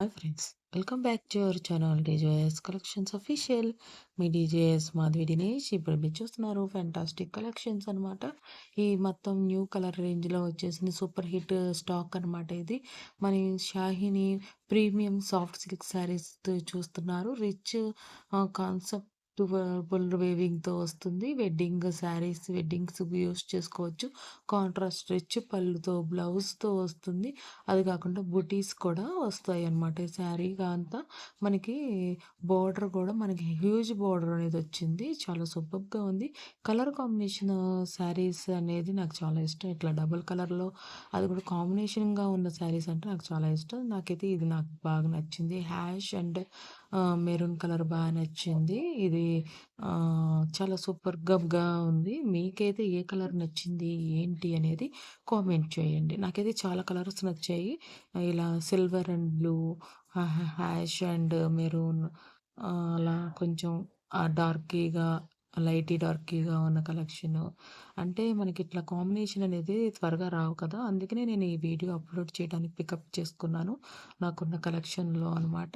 Hi friends welcome back to our channel DJS collections official me DJS Madhavi Dinesh ఇప్పుడు మీరు చూస్తున్నారు fantastic collections అనమాట ఈ మొత్తం న్యూ కలర్ రేంజ్లో వచ్చేసింది సూపర్ హిట్ స్టాక్ అనమాట ఇది. మన Shahini premium soft silk saris చూస్తున్నారు. రిచ్ కాన్సెప్ట్ ఫుల్ వేవింగ్తో వస్తుంది. వెడ్డింగ్ శారీస్ వెడ్డింగ్స్ యూస్ చేసుకోవచ్చు. కాంట్రాస్ట్ రిచ్ పళ్ళుతో బ్లౌజ్తో వస్తుంది. అది కాకుండా బుటీస్ కూడా వస్తాయి అన్నమాట ఈ శారీ అంతా మనకి బోర్డర్ కూడా మనకి హ్యూజ్ బోర్డర్ అనేది వచ్చింది. చాలా సూపర్గా ఉంది. కలర్ కాంబినేషన్ శారీస్ అనేది నాకు చాలా ఇష్టం. ఇట్లా డబుల్ కలర్లో అది కూడా కాంబినేషన్గా ఉన్న శారీస్ అంటే నాకు చాలా ఇష్టం. నాకైతే ఇది నాకు బాగా నచ్చింది. హ్యాష్ అండ్ మెరూన్ కలర్ బాగా నచ్చింది. ఇది చాలా సూపర్‌గా ఉంది. మీకైతే ఏ కలర్ నచ్చింది? ఏంటి? అనేది కామెంట్ చేయండి. నాకైతే చాలా కలర్స్ నచ్చాయి. ఇలా silver and blue, ash and maroon అలా కొంచెం డార్కీగా, లైటీ డార్కీగా ఉన్న కలెక్షన్ అంటే మనకి ఇట్లా కాంబినేషన్ అనేది త్వరగా రావు కదా! అందుకనే నేను ఈ వీడియో అప్‌లోడ్ చేయడానికి పికప్ చేసుకున్నాను. నాకున్న కలెక్షన్‌లో అనమాట.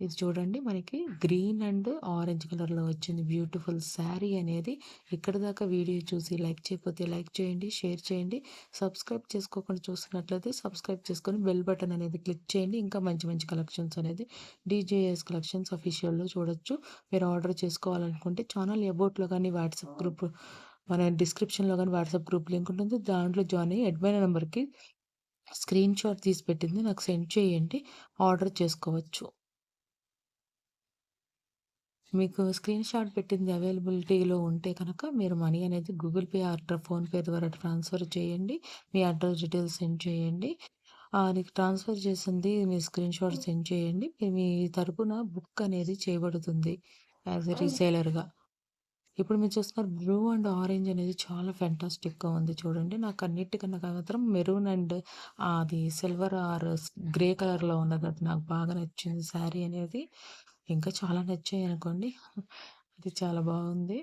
ఇది చూడండి మనకి గ్రీన్ అండ్ ఆరెంజ్ కలర్‌లో వచ్చింది. బ్యూటిఫుల్ శారీ అనేది. ఇక్కడి దాకా వీడియో చూసి లైక్ చేయకపోతే లైక్ చేయండి, షేర్ చేయండి. సబ్స్క్రైబ్ చేసుకోకుండా చూస్తున్నట్లయితే సబ్స్క్రైబ్ చేసుకొని బెల్ బటన్ అనేది క్లిక్ చేయండి. ఇంకా మంచి మంచి కలెక్షన్స్ అనేది డీజేఎస్ కలెక్షన్స్ అఫీషియల్‌లో చూడొచ్చు. మీరు ఆర్డర్ చేసుకోవాలనుకుంటే ఛానల్ అబౌట్‌లో కానీ వాట్సాప్ గ్రూప్ మన డిస్క్రిప్షన్‌లో కానీ వాట్సాప్ గ్రూప్ లింక్ ఉంటుంది. దాంట్లో జాయిన్ అయ్యి అడ్మైన నెంబర్‌కి స్క్రీన్ షాట్ తీసి పెట్టింది నాకు సెండ్ చేయండి. ఆర్డర్ చేసుకోవచ్చు. మీకు స్క్రీన్ షాట్ పెట్టింది అవైలబిలిటీలో ఉంటే కనుక మీరు మనీ అనేది గూగుల్ పే ఆర్ ఫోన్‌పే ద్వారా ట్రాన్స్‌ఫర్ చేయండి. మీ అడ్రస్ డీటెయిల్స్ సెండ్ చేయండి. నీకు ట్రాన్స్‌ఫర్ చేసింది మీ స్క్రీన్ షాట్ సెండ్ చేయండి. మీ తరపున బుక్ అనేది చేయబడుతుంది యాజ్ ఎ రీసేలర్‌గా. ఇప్పుడు మీరు చూస్తున్నారు బ్లూ అండ్ ఆరెంజ్ అనేది చాలా ఫెంటాస్టిక్‌గా ఉంది చూడండి. నాకు అన్నిటికన్నా మాత్రం మెరూన్ అండ్ అది సిల్వర్ ఆర్ గ్రే కలర్‌లో ఉన్నది నాకు బాగా నచ్చింది శారీ అనేది. ఇంకా చాలా నచ్చాయి అనుకోండి. అది చాలా బాగుంది.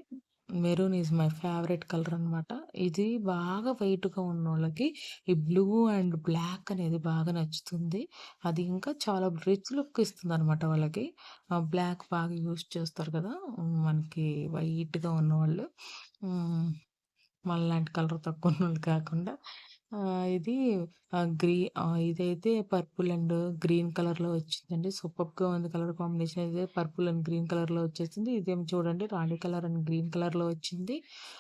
Maroon is my favourite colour అనమాట. ఇది బాగా వైట్గా ఉన్న వాళ్ళకి ఈ బ్లూ అండ్ బ్లాక్ అనేది బాగా నచ్చుతుంది. అది ఇంకా చాలా రిచ్ లుక్ ఇస్తుందనమాట వాళ్ళకి. బ్లాక్ బాగా యూజ్ చేస్తారు కదా! మనకి వైట్‌గా ఉన్నవాళ్ళు. మనలాంటి కలర్ తక్కువ ఉన్నోళ్ళు కాకుండా ఇది గ్రీ ఇదైతే పర్పుల్ అండ్ గ్రీన్ కలర్‌లో వచ్చిందండి. సూపర్‌గా ఉంది కలర్ కాంబినేషన్ అయితే పర్పుల్ అండ్ గ్రీన్ కలర్‌లో వచ్చేసింది. ఇదేం చూడండి రాణి కలర్ అండ్ గ్రీన్ కలర్‌లో వచ్చింది.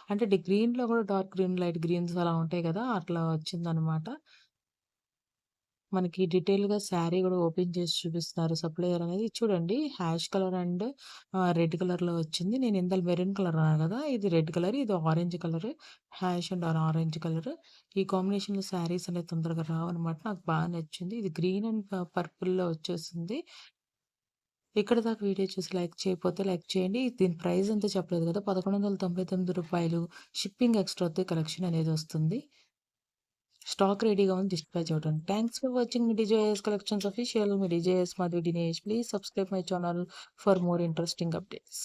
అంటే గ్రీన్‌లో కూడా డార్క్ గ్రీన్, లైట్ గ్రీన్స్ అలా ఉంటాయి కదా! అట్లా వచ్చిందనమాట. మనకి డీటెయిల్‌గా శారీ కూడా ఓపెన్ చేసి చూపిస్తున్నారు సప్లయర్ అనేది. చూడండి హ్యాష్ కలర్ అండ్ రెడ్ కలర్‌లో వచ్చింది. నేను ఇందాక మెరూన్ కలర్ అన్నాను కదా! ఇది రెడ్ కలర్, ఇది orange colour. Ash and orange colour. ఈ కాంబినేషన్‌లో శారీస్ అనేది తొందరగా రావనమాట. నాకు బాగా నచ్చింది. ఇది గ్రీన్ అండ్ పర్పుల్‌లో వచ్చేసింది. ఇక్కడ దాకా వీడియో చూసి లైక్ చేయకపోతే లైక్ చేయండి. దీని ప్రైస్ అంతా చెప్పలేదు కదా! పదకొండు రూపాయలు షిప్పింగ్ ఎక్స్ట్రాతో కలెక్షన్ అనేది వస్తుంది. స్టాక్ రెడీగా ఉంది డిస్ప్లే అవ్వడానికి. థ్యాంక్స్ ఫర్ వాచింగ్ మీ DJS collections official. Me DJS Madhavi Dinesh. Please subscribe my channel for more interesting updates.